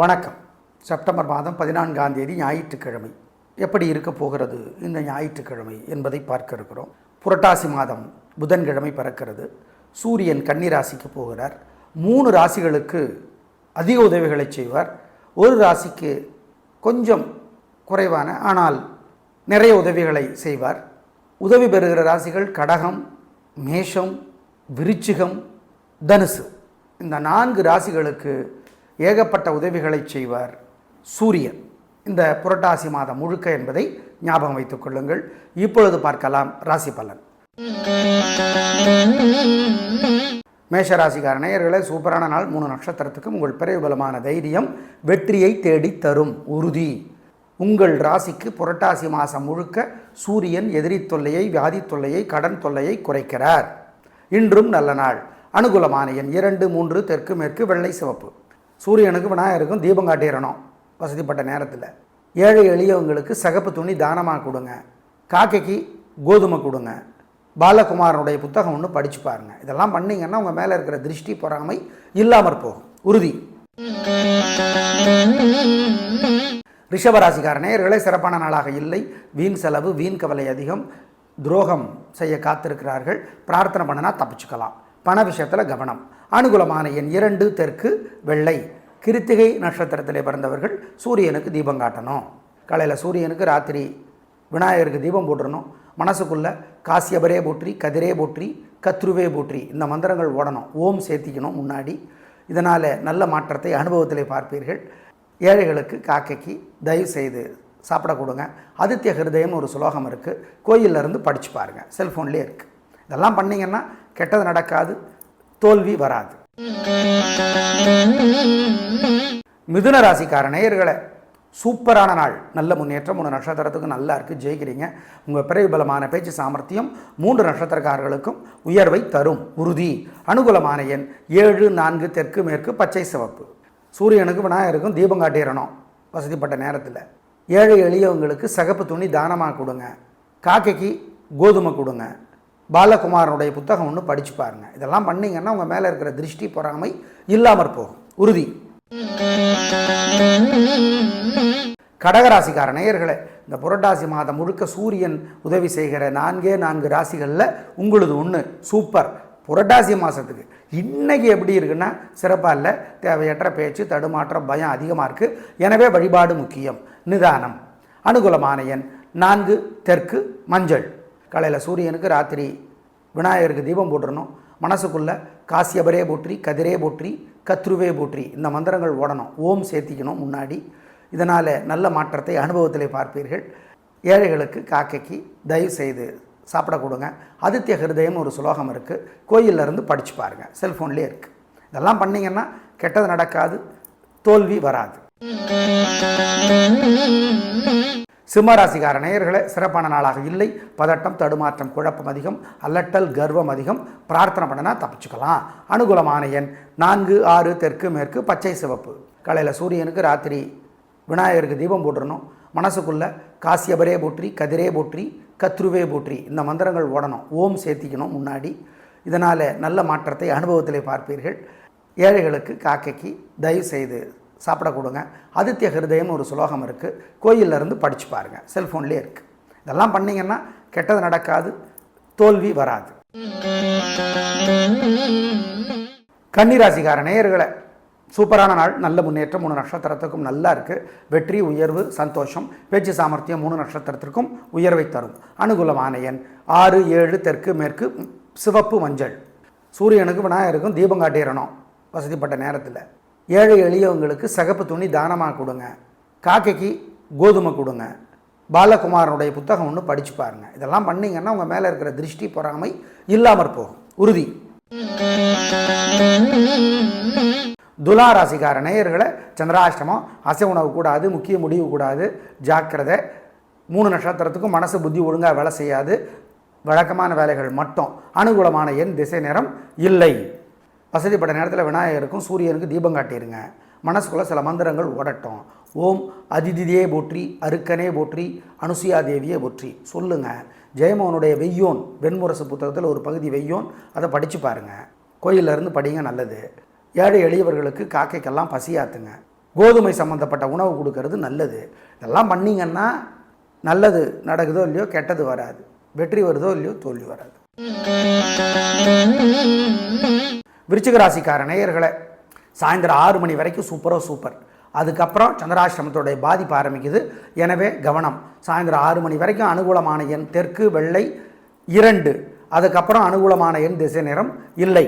வணக்கம். செப்டம்பர் மாதம் பதினான்காம் தேதி ஞாயிற்றுக்கிழமை. எப்படி இருக்க போகிறது இந்த ஞாயிற்றுக்கிழமை என்பதை பார்க்க இருக்கிறோம். புரட்டாசி மாதம் புதன்கிழமை பிறக்கிறது. சூரியன் கன்னிராசிக்கு போகிறார். மூணு ராசிகளுக்கு அதிக உதவிகளை செய்வார். ஒரு ராசிக்கு கொஞ்சம் குறைவான ஆனால் நிறைய உதவிகளை செய்வார். உதவி பெறுகிற ராசிகள் கடகம் மேஷம் விருச்சிகம் தனுசு. இந்த நான்கு ராசிகளுக்கு ஏகப்பட்ட உதவிகளை செய்வார் சூரியன். இந்த புரட்டாசி மாதம் முழுக்க என்பதை ஞாபகம் வைத்துக் கொள்ளுங்கள். இப்பொழுது பார்க்கலாம் ராசி பலன். மேஷராசிக்கார நேயர்களே சூப்பரான நாள். மூணு நட்சத்திரத்துக்கும் உங்கள் பிறகு பலமான தைரியம் வெற்றியை தேடி தரும் உறுதி. உங்கள் ராசிக்கு புரட்டாசி மாதம் முழுக்க சூரியன் எதிரி தொல்லையை வியாதி தொல்லையை கடன் தொல்லையை குறைக்கிறார். இன்றும் நல்ல நாள். அனுகூலமான எண் இரண்டு மூன்று தெற்கு மேற்கு வெள்ளை சிவப்பு. சூரியனுக்கு விநாயகருக்கும் தீபம் காட்டிடணும் வசதிப்பட்ட நேரத்தில். ஏழை எளியவங்களுக்கு சகப்பு துணி தானமாக கொடுங்க. காக்கைக்கு கோதுமை கொடுங்க. பாலகுமாரனுடைய புத்தகம் ஒன்று படித்து பாருங்க. இதெல்லாம் பண்ணீங்கன்னா உங்கள் மேலே இருக்கிற திருஷ்டி பொறாமை இல்லாமற் போகும். உறுதி. ரிஷபராசிக்கார நேயர்களே சிறப்பான நாளாக இல்லை. வீண் செலவு வீண் கவலை அதிகம். துரோகம் செய்ய காத்திருக்கிறார்கள். பிரார்த்தனை பண்ணினா தப்பிச்சுக்கலாம். பண விஷயத்தில் கவனம். அனுகூலமான எண் இரண்டு தெற்கு வெள்ளை. கிருத்திகை நட்சத்திரத்திலே பிறந்தவர்கள் சூரியனுக்கு தீபம் காட்டணும். காலையில் சூரியனுக்கு ராத்திரி விநாயகருக்கு தீபம் போட்டுடணும் மனசுக்குள்ளே காசியபரே போற்றி கதிரே போற்றி கத்ருவே போற்றி இந்த மந்திரங்கள் ஓடணும். ஓம் சேர்த்திக்கணும் முன்னாடி. இதனால் நல்ல மாற்றத்தை அனுபவத்திலே பார்ப்பீர்கள். ஏழைகளுக்கு காக்கைக்கு தயவு செய்து சாப்பிட கொடுங்க. ஆதித்ய ஹிருதயம்னு ஒரு சுலோகம் இருக்குது கோயில்ல இருந்து படித்து பாருங்கள் செல்ஃபோன்லேயே இருக்குது இதெல்லாம் பண்ணீங்கன்னா கெட்டது நடக்காது. தோல்வி வராது. மிதுன ராசிக்கார நேயர்களை சூப்பரான நாள். நல்ல முன்னேற்றம் மூணு நட்சத்திரத்துக்கு நல்லா இருக்குது ஜெயிக்கிறீங்க. உங்கள் பிறகு பலமான பேச்சு சாமர்த்தியம் மூன்று நட்சத்திரக்காரர்களுக்கும் உயர்வை தரும். உறுதி. அனுகூலமான எண் ஏழு நான்கு தெற்கு மேற்கு பச்சை சிவப்பு. சூரியனுக்கு விநாயகருக்கும் தீபம் காட்டிடணும். வசதிப்பட்ட நேரத்தில். ஏழை எளியவங்களுக்கு சகப்பு துணி தானமாக கொடுங்க. காக்கைக்கு கோதுமை கொடுங்க. பாலகுமாரனுடைய புத்தகம் ஒன்று படிச்சு பாருங்க. இதெல்லாம் பண்ணீங்கன்னா உங்கள் மேலே இருக்கிற திருஷ்டி பொறாமை இல்லாமற் போகும். உறுதி. கடகராசிக்கார நேயர்களே இந்த புரட்டாசி மாதம் முழுக்க சூரியன் உதவி செய்கிற நான்கே நான்கு ராசிகளில் உங்களுது ஒன்று சூப்பர். புரட்டாசி மாதத்துக்கு இன்னைக்கு எப்படி இருக்குன்னா சிறப்பாக இல்லை. தேவையற்ற பேச்சு தடுமாற்றம் பயம் அதிகமாக இருக்குது எனவே வழிபாடு முக்கியம். நிதானம். அனுகூலமான எண் நான்கு தெற்கு மஞ்சள். காலையில் சூரியனுக்கு ராத்திரி விநாயகருக்கு தீபம் போட்டுடணும் மனசுக்குள்ளே காசியபரே போற்றி கதிரே போற்றி கத்ருவே போற்றி இந்த மந்திரங்கள் ஓடணும். ஓம் சேர்த்திக்கணும் முன்னாடி. இதனால் நல்ல மாற்றத்தை அனுபவத்திலே பார்ப்பீர்கள். ஏழைகளுக்கு காக்கைக்கு தயவு செய்து சாப்பிட கொடுங்க. ஆதித்ய ஹிருதயம்னு ஒரு சுலோகம் இருக்குது கோயில்ல இருந்து படிச்சு பாருங்கள் செல்ஃபோன்லேயே இருக்குது இதெல்லாம் பண்ணீங்கன்னா கெட்டது நடக்காது தோல்வி வராது. சிம்மராசிகார நேயர்களே சிறப்பான நாளாக இல்லை. பதட்டம் தடுமாற்றம் குழப்பம் அதிகம் அல்லட்டல் கர்வம் அதிகம். பிரார்த்தனை பண்ணினா தப்பிச்சுக்கலாம். அனுகூலமான எண் நான்கு ஆறு தெற்கு மேற்கு பச்சை சிவப்பு. காலையில் சூரியனுக்கு ராத்திரி விநாயகருக்கு தீபம் போட்டுடணும் மனசுக்குள்ளே காசியபரே போற்றி கதிரே போற்றி கத்ருவே போற்றி இந்த மந்திரங்கள் ஓடணும். ஓம் சேர்த்திக்கணும் முன்னாடி. இதனால் நல்ல மாற்றத்தை அனுபவத்திலே பார்ப்பீர்கள். ஏழைகளுக்கு காக்கைக்கு தயவு செய்து சாப்பிட கொடுங்க. ஆதித்ய ஹிருதயம்னு ஒரு சுலோகம் இருக்குது கோயில்ல இருந்து பாருங்கள் செல்ஃபோன்லேயே இருக்குது இதெல்லாம் பண்ணீங்கன்னா கெட்டது நடக்காது. தோல்வி வராது. கன்னிராசிக்கார நேயர்களை சூப்பரான நாள். நல்ல முன்னேற்றம் மூணு நட்சத்திரத்துக்கும் நல்லா இருக்குது வெற்றி உயர்வு சந்தோஷம். பேச்சு சாமர்த்தியம் மூணு நட்சத்திரத்திற்கும் உயர்வை தரும். அனுகூலமான எண் ஆறு ஏழு தெற்கு மேற்கு சிவப்பு மஞ்சள். சூரியனுக்கு விநாயகருக்கும் தீபம் காட்டிடணும். வசதிப்பட்ட நேரத்தில். ஏழை எளியவங்களுக்கு சகப்பு துணி தானமாக கொடுங்க. காக்கைக்கு கோதுமை கொடுங்க. பாலகுமாரனுடைய புத்தகம் ஒன்று படித்து பாருங்க. இதெல்லாம் பண்ணிங்கன்னா உங்கள் மேலே இருக்கிற திருஷ்டி பொறாமை இல்லாமற் போகும். உறுதி. துலா ராசிக்கார நேயர்களை சந்திராஷ்டமம் அசை உணவு கூடாது முக்கிய முடிவு கூடாது ஜாக்கிரதை. மூணு நட்சத்திரத்துக்கும் மனசு புத்தி ஒழுங்காக வேலை செய்யாது. வழக்கமான வேலைகள் மட்டும். அனுகூலமான எண் திசை நேரம் இல்லை. வசதிப்பட்ட நேரத்தில் விநாயகருக்கும் சூரியனுக்கும் தீபம் காட்டிடுங்க மனசுக்குள்ளே சில மந்திரங்கள் ஓடட்டும் ஓம் அதிதிதியே போற்றி அருக்கனே போற்றி அனுசுயா தேவியே போற்றி. சொல்லுங்கள் ஜெயமோகனுடைய வெய்யோன் வெண்முரசு புத்தகத்தில் ஒரு பகுதி வெய்யோன் அதை படித்து பாருங்கள் கோயில்ல இருந்து படிங்க நல்லது. ஏழை எளியவர்களுக்கு காக்கைக்கெல்லாம் பசியாத்துங்க. கோதுமை சம்மந்தப்பட்ட உணவு கொடுக்கறது நல்லது. இதெல்லாம் பண்ணீங்கன்னா நல்லது நடக்குதோ இல்லையோ கெட்டது வராது. வெற்றி வருதோ இல்லையோ தோல்வி வராது. விருச்சிக ராசிக்கார நேயர்களே சாயந்தரம் ஆறு மணி வரைக்கும் சூப்பரோ சூப்பர் அதுக்கப்புறம் சந்திராசிரமத்தோடைய பாதிப்பு ஆரம்பிக்குது. எனவே கவனம். சாயந்தரம் ஆறு மணி வரைக்கும் அனுகூலமான எண் தெற்கு வெள்ளை இரண்டு. அதுக்கப்புறம் அனுகூலமான எண் திசை நேரம் இல்லை.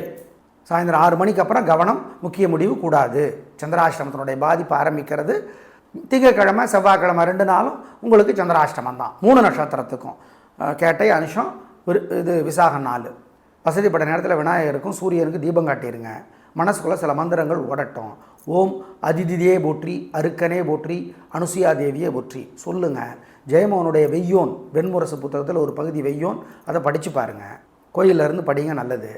சாயந்தரம் ஆறு மணிக்கு அப்புறம் கவனம் முக்கிய முடிவு கூடாது. சந்திராஷ்டமத்தினுடைய பாதிப்பு ஆரம்பிக்கிறது. திங்கக்கிழமை செவ்வாய்க்கிழமை ரெண்டு நாளும் உங்களுக்கு சந்திராஷ்டமம் தான். மூணு நட்சத்திரத்துக்கும் கேட்டை அனுஷம் இது விசாக நாள் வசதிப்பட்ட நேரத்தில் விநாயகருக்கும் சூரியனுக்கும் தீபம் காட்டிடுங்க மனசுக்குள்ளே சில மந்திரங்கள் ஓடட்டும் ஓம் அதிதிதியே போற்றி அருக்கனே போற்றி அனுசுயா தேவியே போற்றி. சொல்லுங்கள் ஜெயமோகனுடைய வெய்யோன் வெண்முரசு புத்தகத்தில் ஒரு பகுதி வெய்யோன் அதை படித்து பாருங்கள் கோயில்ல இருந்து படிங்க நல்லது.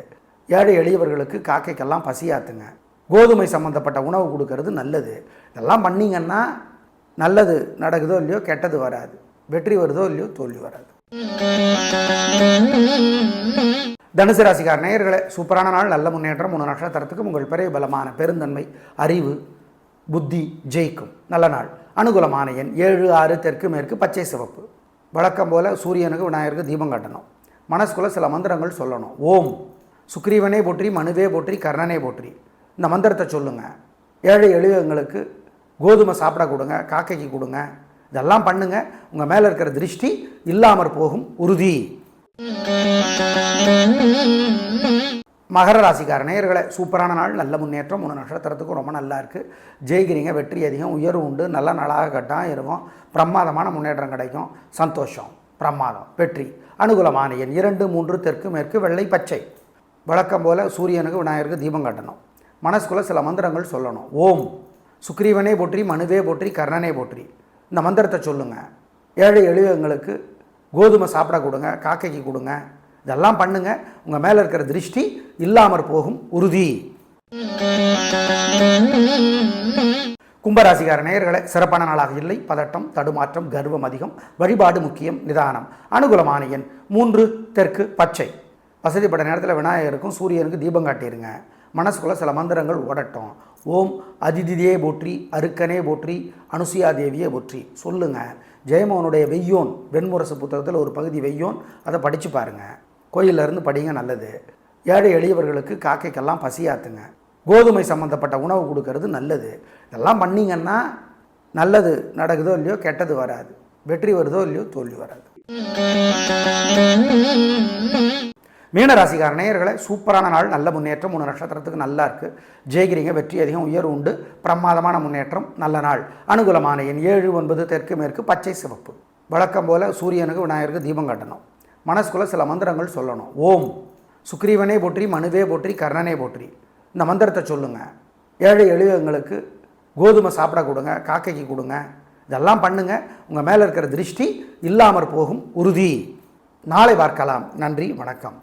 ஏழை எளியவர்களுக்கு காக்கைக்கெல்லாம் பசியாத்துங்க. கோதுமை சம்மந்தப்பட்ட உணவு கொடுக்கறது நல்லது. இதெல்லாம் பண்ணீங்கன்னா நல்லது நடக்குதோ இல்லையோ கெட்டது வராது. வெற்றி வருதோ இல்லையோ தோல்வி வராது. தனுசு ராசிக்கார நேயர்களை சூப்பரான நாள் நல்ல முன்னேற்றம் மூணு நட்சத்திரத்துக்கும் உங்கள் பெரிய பலமான பெருந்தன்மை அறிவு புத்தி ஜெயிக்கும். நல்ல நாள். அனுகூலமான எண் ஏழு ஆறு தெற்கு மேற்கு பச்சை சிவப்பு. வழக்கம் போல் சூரியனுக்கு விநாயகருக்கு தீபம் காட்டணும். மனசுக்குள்ளே சில மந்திரங்கள் சொல்லணும். ஓம். சுக்ரீவனே போற்றி மனுவே போற்றி கர்ணனே போற்றி. இந்த மந்திரத்தை சொல்லுங்கள் ஏழை எளியவங்களுக்கு கோதுமை சாப்பிட கொடுங்க காக்கைக்கு கொடுங்க. இதெல்லாம் பண்ணுங்கள் உங்கள் மேலே இருக்கிற திருஷ்டி இல்லாமற் போகும் உறுதி. மகர ராசிக்கார நேயர்களை சூப்பரான நாள் நல்ல முன்னேற்றம் மூணு நட்சத்திரத்துக்கும் ரொம்ப நல்லா இருக்குது ஜெயிக்கிறீங்க வெற்றி அதிகம் உயர்வு உண்டு நல்ல நாளாக கட்டாக இருக்கும். பிரமாதமான முன்னேற்றம் கிடைக்கும். சந்தோஷம் பிரமாதம் வெற்றி அனுகூலமான எண் இரண்டு மூன்று தெற்கு மேற்கு வெள்ளை பச்சை. வழக்கம் போல் சூரியனுக்கு விநாயகருக்கு தீபம் காட்டணும். மனசுக்குள்ளே சில மந்திரங்கள் சொல்லணும். ஓம் சுக்ரீவனே போற்றி மனுவே போற்றி கர்ணனே போற்றி. இந்த மந்திரத்தை சொல்லுங்கள் ஏழை எளியவங்களுக்கு கோதுமை சாப்பிட கொடுங்க காக்கைக்கு கொடுங்க இதெல்லாம் பண்ணுங்க. உங்கள் மேலே இருக்கிற திருஷ்டி இல்லாமற் போகும் உறுதி. கும்பராசிகார நேயர்களை சிறப்பான நாளாக இல்லை. பதட்டம் தடுமாற்றம் கர்வம் அதிகம். வழிபாடு முக்கியம் நிதானம். அனுகூலமான எண் மூன்று தெற்கு பச்சை. வசதிப்பட்ட நேரத்தில் விநாயகருக்கும் சூரியனுக்கு தீபம் காட்டிடுங்க மனசுக்குள்ளே சில மந்திரங்கள் ஓடட்டும். ஓம் அதிதிதியே போற்றி அருக்கனே போற்றி அனுசுயா தேவியே போற்றி. சொல்லுங்க. ஜெயமோகனுடைய வெய்யோன் வெண்முரசு புத்தகத்தில் ஒரு பகுதி வெய்யோன் அதை படித்து பாருங்கள் கோயில்ல இருந்து படிங்க நல்லது. ஏழை எளியவர்களுக்கு காக்கைக்கெல்லாம் பசியாத்துங்க. கோதுமை சம்மந்தப்பட்ட உணவு கொடுக்கறது நல்லது. இதெல்லாம் பண்ணிங்கன்னா நல்லது நடக்குதோ இல்லையோ கெட்டது வராது. வெற்றி வருதோ இல்லையோ தோல்வி வராது. மீனராசிக்கார நேயர்களை சூப்பரான நாள் நல்ல முன்னேற்றம் மூணு நட்சத்திரத்துக்கு நல்லா இருக்குது ஜெயகிரிங்க வெற்றி அதிகம் உயர்வு உண்டு. பிரமாதமான முன்னேற்றம் நல்ல நாள். அனுகூலமான எண் ஏழு ஒன்பது தெற்கு மேற்கு பச்சை சிவப்பு. வழக்கம் போல் சூரியனுக்கு விநாயகருக்கு தீபம் காட்டணும். மனசுக்குள்ள சில மந்திரங்கள் சொல்லணும். ஓம். சுக்ரீவனே போற்றி மனுவே போற்றி கர்ணனே போற்றி. இந்த மந்திரத்தை சொல்லுங்கள் ஏழை எளியவங்களுக்கு கோதுமை சாப்பிட கொடுங்க காக்கைக்கு கொடுங்க. இதெல்லாம் பண்ணுங்கள் உங்கள் மேலே இருக்கிற திருஷ்டி இல்லாமற் போகும் உறுதி. நாளை பார்க்கலாம். நன்றி வணக்கம்.